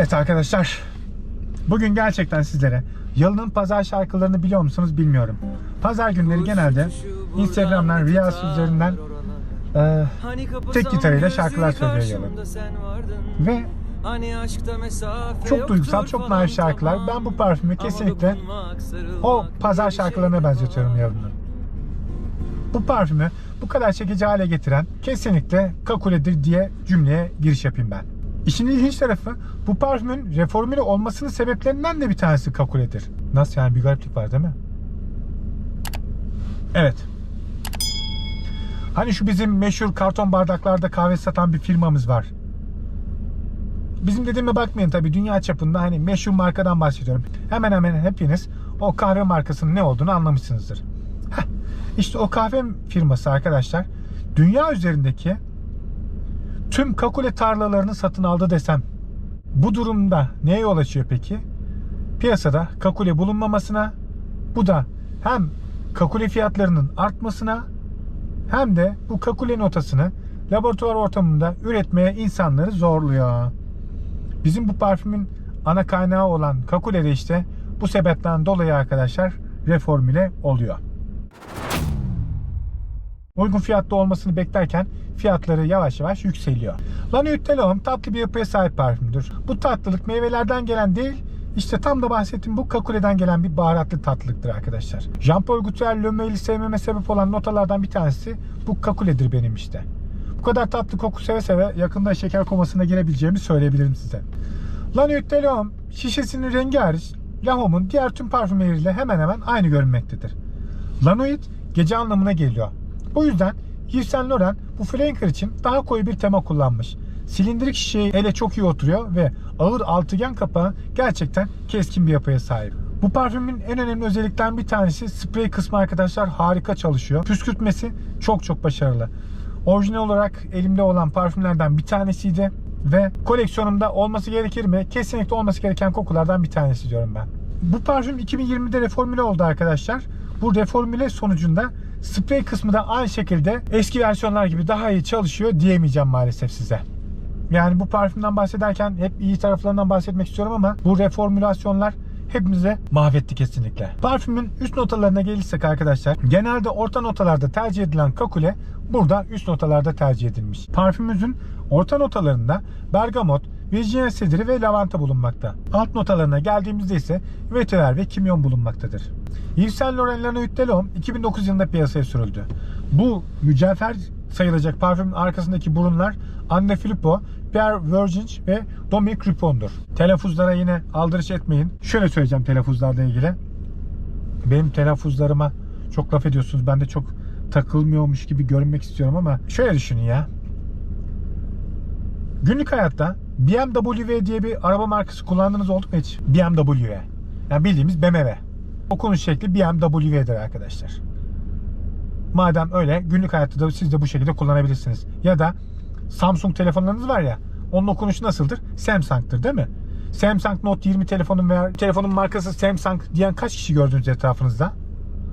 Evet arkadaşlar. Bugün gerçekten sizlere yılın pazar şarkılarını biliyor musunuz bilmiyorum. Pazar günleri genelde Instagram'dan, Reels üzerinden e, tek gitarıyla şarkılar söylüyor Yalın. Ve çok duygusal, çok naif şarkılar. Ben bu parfümü kesinlikle o pazar şarkılarına benzetiyorum Yalın'ın. Bu parfümü bu kadar çekici hale getiren kesinlikle Kakule'dir diye cümleye giriş yapayım ben. İşin ilginç tarafı bu parfümün reformüle olmasının sebeplerinden de bir tanesi Kakule'dir. Nasıl yani bir gariplik var değil mi? Evet. Hani şu bizim meşhur karton bardaklarda kahve satan bir firmamız var. Bizim dediğime bakmayın tabii dünya çapında hani meşhur markadan bahsediyorum. Hemen hemen hepiniz o kahve markasının ne olduğunu anlamışsınızdır. Heh, işte o kahve firması arkadaşlar dünya üzerindeki tüm kakule tarlalarını satın aldı desem bu durumda neye yol açıyor peki? Piyasada kakule bulunmamasına bu da hem kakule fiyatlarının artmasına hem de bu kakule notasını laboratuvar ortamında üretmeye insanları zorluyor. Bizim bu parfümün ana kaynağı olan kakule de işte bu sebepten dolayı arkadaşlar reformüle oluyor. Uygun fiyatlı olmasını beklerken fiyatları yavaş yavaş yükseliyor. Lanuyut Telom tatlı bir yapıya sahip parfümdür. Bu tatlılık meyvelerden gelen değil, işte tam da bahsettiğim bu kakuleden gelen bir baharatlı tatlılıktır arkadaşlar. Jean-Paul Gaultier Le Mail'i sevmeme sebep olan notalardan bir tanesi bu kakuledir benim işte. Bu kadar tatlı koku seve seve yakında şeker komasına girebileceğimi söyleyebilirim size. Lanuyut de L'Homme şişesinin rengi hariç L'Homme'un diğer tüm parfümleriyle hemen hemen aynı görünmektedir. Lanuyt gece anlamına geliyor. Bu yüzden Yves Saint Laurent bu flanker için daha koyu bir tema kullanmış. Silindirik şişeye ele çok iyi oturuyor ve ağır altıgen kapağı gerçekten keskin bir yapıya sahip. Bu parfümün en önemli özelliklerinden bir tanesi sprey kısmı arkadaşlar harika çalışıyor. Püskürtmesi çok çok başarılı. Orijinal olarak elimde olan parfümlerden bir tanesiydi ve koleksiyonumda olması gerekir mi? Kesinlikle olması gereken kokulardan bir tanesi diyorum ben. Bu parfüm 2020'de reformüle oldu arkadaşlar. Bu reformüle sonucunda sprey kısmı da aynı şekilde eski versiyonlar gibi daha iyi çalışıyor diyemeyeceğim maalesef size. Yani bu parfümden bahsederken hep iyi taraflarından bahsetmek istiyorum ama bu reformülasyonlar hepimize mahvetti kesinlikle. Parfümün üst notalarına gelirsek arkadaşlar genelde orta notalarda tercih edilen kakule burada üst notalarda tercih edilmiş. Parfümümüzün orta notalarında bergamot, Virginia sediri ve lavanta bulunmakta. Alt notalarına geldiğimizde ise vetiver ve kimyon bulunmaktadır. Yves Saint Laurent de L'Homme 2009 yılında piyasaya sürüldü. Bu mücevher sayılacak parfümün arkasındaki burunlar Anne Filippo, Pierre Verginge ve Dominique Ripon'dur. Telaffuzlara yine aldırış etmeyin. Şöyle söyleyeceğim telaffuzlarla ilgili. Benim telaffuzlarıma çok laf ediyorsunuz. Ben de çok takılmıyormuş gibi görünmek istiyorum ama şöyle düşünün ya. Günlük hayatta BMW diye bir araba markası kullandığınız oldu mu hiç? BMW. Yani bildiğimiz BMW. Okunuş şekli BMW'dir arkadaşlar. Madem öyle günlük hayatta da siz de bu şekilde kullanabilirsiniz. Ya da Samsung telefonlarınız var ya onun okunuşu nasıldır? Samsung'tır değil mi? Samsung Note 20 telefonun veya telefonun markası Samsung diyen kaç kişi gördünüz etrafınızda?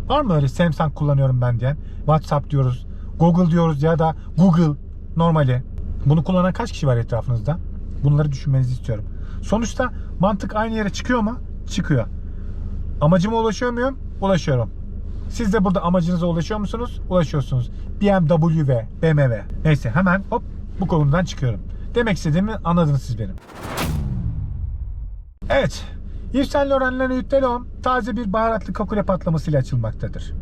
Var mı öyle Samsung kullanıyorum ben diyen? WhatsApp diyoruz, Google diyoruz ya da Google normali. Bunu kullanan kaç kişi var etrafınızda? Bunları düşünmenizi istiyorum. Sonuçta mantık aynı yere çıkıyor mu? Çıkıyor. Amacıma ulaşıyor muyum? Ulaşıyorum. Siz de burada amacınıza ulaşıyor musunuz? Ulaşıyorsunuz. BMW ve BMW. Neyse hemen hop bu konudan çıkıyorum. Demek istediğimi anladınız siz benim. Evet. Yves Saint Laurent L'Homme taze bir baharatlı kakule patlamasıyla açılmaktadır.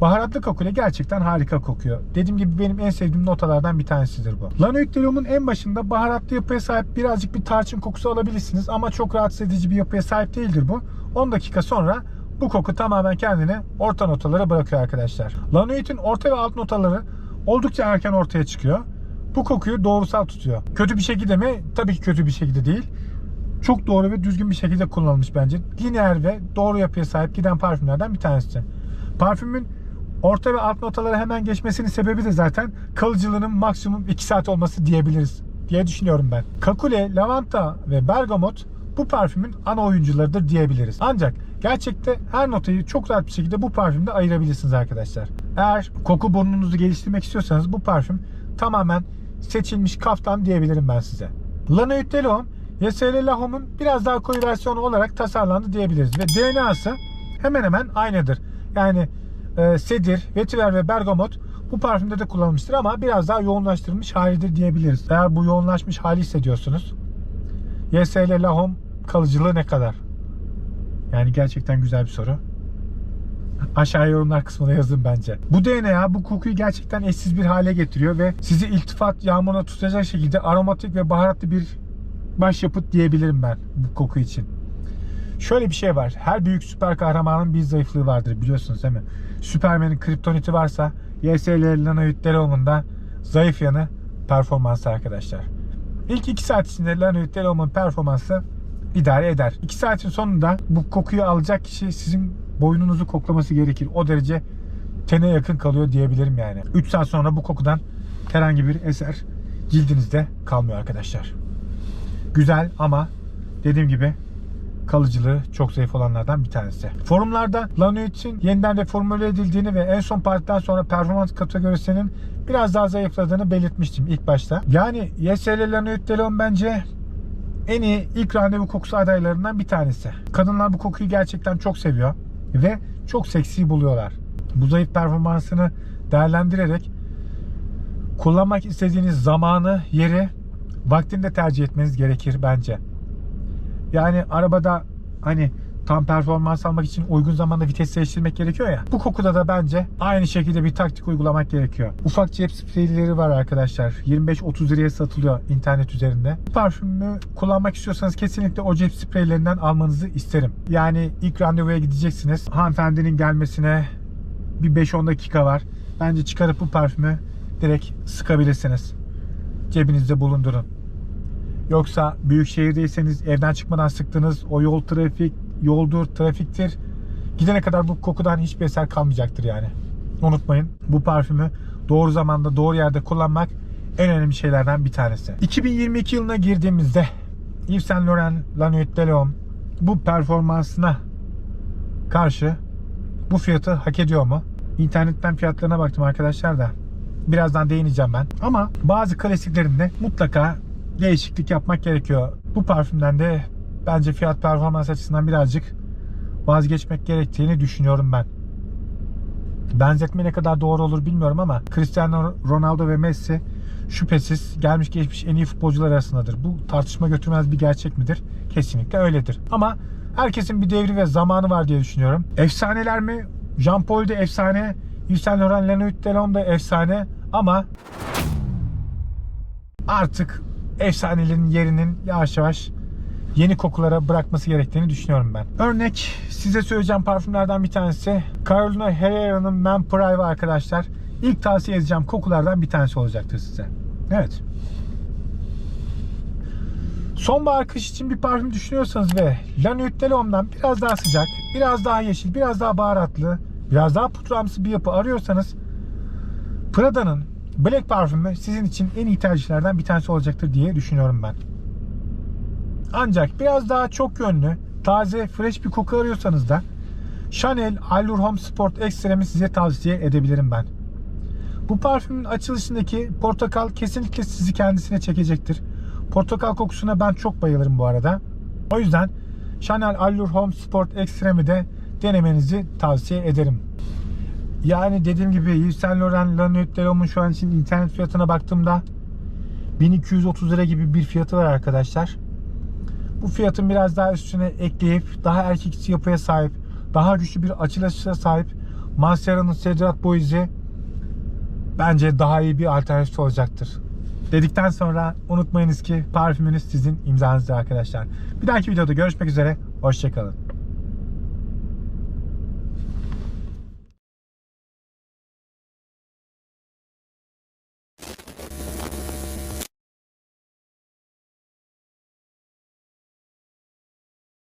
Baharatlı kakule gerçekten harika kokuyor. Dediğim gibi benim en sevdiğim notalardan bir tanesidir bu. Lanouille de L'Homme'un en başında baharatlı yapıya sahip birazcık bir tarçın kokusu alabilirsiniz ama çok rahatsız edici bir yapıya sahip değildir bu. 10 dakika sonra bu koku tamamen kendini orta notalara bırakıyor arkadaşlar. Lanouille'in orta ve alt notaları oldukça erken ortaya çıkıyor. Bu kokuyu doğrusal tutuyor. Kötü bir şekilde mi? Tabii ki kötü bir şekilde değil. Çok doğru ve düzgün bir şekilde kullanılmış bence. Lineer ve doğru yapıya sahip giden parfümlerden bir tanesi. Parfümün orta ve alt notalara hemen geçmesinin sebebi de zaten kalıcılığının maksimum 2 saat olması diyebiliriz diye düşünüyorum ben. Kakule, lavanta ve bergamot bu parfümün ana oyuncularıdır diyebiliriz. Ancak gerçekte her notayı çok rahat bir şekilde bu parfümde ayırabilirsiniz arkadaşlar. Eğer koku burnunuzu geliştirmek istiyorsanız bu parfüm tamamen seçilmiş kaftan diyebilirim ben size. De L'Homme YSL Lahome'un biraz daha koyu versiyonu olarak tasarlandı diyebiliriz. Ve DNA'sı hemen hemen aynıdır. Yani e, sedir, vetiver ve bergamot bu parfümde de kullanılmıştır ama biraz daha yoğunlaştırılmış halidir diyebiliriz. Eğer bu yoğunlaşmış hali hissediyorsunuz. YSL Lahome kalıcılığı ne kadar? Yani gerçekten güzel bir soru. Aşağı yorumlar kısmına yazın bence. Bu DNA bu kokuyu gerçekten eşsiz bir hale getiriyor ve sizi iltifat yağmuruna tutacak şekilde aromatik ve baharatlı bir başyapıt diyebilirim ben bu koku için. Şöyle bir şey var. Her büyük süper kahramanın bir zayıflığı vardır biliyorsunuz değil mi? Superman'in kriptoniti varsa YSL Lanoid Delhome'un zayıf yanı performansı arkadaşlar. İlk 2 saat içinde Lanoid Delhome'un performansı idare eder. 2 saatin sonunda bu kokuyu alacak kişi sizin boynunuzu koklaması gerekir. O derece tene yakın kalıyor diyebilirim yani. 3 saat sonra bu kokudan herhangi bir eser cildinizde kalmıyor arkadaşlar. Güzel ama dediğim gibi kalıcılığı çok zayıf olanlardan bir tanesi. Forumlarda Lanuit'in yeniden reformüle edildiğini ve en son partiden sonra performans kategorisinin biraz daha zayıfladığını belirtmiştim ilk başta. Yani YSL Lanuit Delon bence en iyi ilk randevu kokusu adaylarından bir tanesi. Kadınlar bu kokuyu gerçekten çok seviyor ve çok seksi buluyorlar. Bu zayıf performansını değerlendirerek kullanmak istediğiniz zamanı, yeri vaktinde tercih etmeniz gerekir bence. Yani arabada hani tam performans almak için uygun zamanda vites değiştirmek gerekiyor ya. Bu kokuda da bence aynı şekilde bir taktik uygulamak gerekiyor. Ufak cep spreyleri var arkadaşlar. 25-30 liraya satılıyor internet üzerinde. Bu parfümü kullanmak istiyorsanız kesinlikle o cep spreylerinden almanızı isterim. Yani ilk randevuya gideceksiniz. Hanımefendinin gelmesine bir 5-10 dakika var. Bence çıkarıp bu parfümü direkt sıkabilirsiniz. Cebinizde bulundurun. Yoksa büyük şehirdeyseniz evden çıkmadan sıktığınız o yol trafik, yoldur, trafiktir. Gidene kadar bu kokudan hiçbir eser kalmayacaktır yani. Unutmayın bu parfümü doğru zamanda doğru yerde kullanmak en önemli şeylerden bir tanesi. 2022 yılına girdiğimizde Yves Saint Laurent La Nuit de L'Homme bu performansına karşı bu fiyatı hak ediyor mu? İnternetten fiyatlarına baktım arkadaşlar da. Birazdan değineceğim ben. Ama bazı klasiklerinde mutlaka değişiklik yapmak gerekiyor. Bu parfümden de bence fiyat performans açısından birazcık vazgeçmek gerektiğini düşünüyorum ben. Benzetme ne kadar doğru olur bilmiyorum ama Cristiano Ronaldo ve Messi şüphesiz gelmiş geçmiş en iyi futbolcular arasındadır. Bu tartışma götürmez bir gerçek midir? Kesinlikle öyledir. Ama herkesin bir devri ve zamanı var diye düşünüyorum. Efsaneler mi? Jean Paul de efsane, Yves Saint Laurent Lenoit Delhomme da efsane ama artık efsanelerin yerinin yavaş yavaş yeni kokulara bırakması gerektiğini düşünüyorum ben. Örnek size söyleyeceğim parfümlerden bir tanesi Carolina Herrera'nın Man Private arkadaşlar. İlk tavsiye edeceğim kokulardan bir tanesi olacaktır size. Evet. Sonbahar kış için bir parfüm düşünüyorsanız ve La Nuit de L'Homme'dan biraz daha sıcak, biraz daha yeşil, biraz daha baharatlı, biraz daha pudramsı bir yapı arıyorsanız Prada'nın Black parfümü sizin için en iyi tercihlerden bir tanesi olacaktır diye düşünüyorum ben. Ancak biraz daha çok yönlü, taze, fresh bir koku arıyorsanız da Chanel Allure Home Sport Extreme'i size tavsiye edebilirim ben. Bu parfümün açılışındaki portakal kesinlikle sizi kendisine çekecektir. Portakal kokusuna ben çok bayılırım bu arada. O yüzden Chanel Allure Home Sport Extreme'i de denemenizi tavsiye ederim. Yani dediğim gibi Yves Saint Laurent La Nuit de L'Homme'un şu an için internet fiyatına baktığımda 1230 lira gibi bir fiyatı var arkadaşlar. Bu fiyatın biraz daha üstüne ekleyip daha erkeksi yapıya sahip, daha güçlü bir açılışa sahip Mascherano'nun Cedrat Boyz'i bence daha iyi bir alternatif olacaktır. Dedikten sonra unutmayınız ki parfümünüz sizin imzanızdır arkadaşlar. Bir dahaki videoda görüşmek üzere. Hoşçakalın.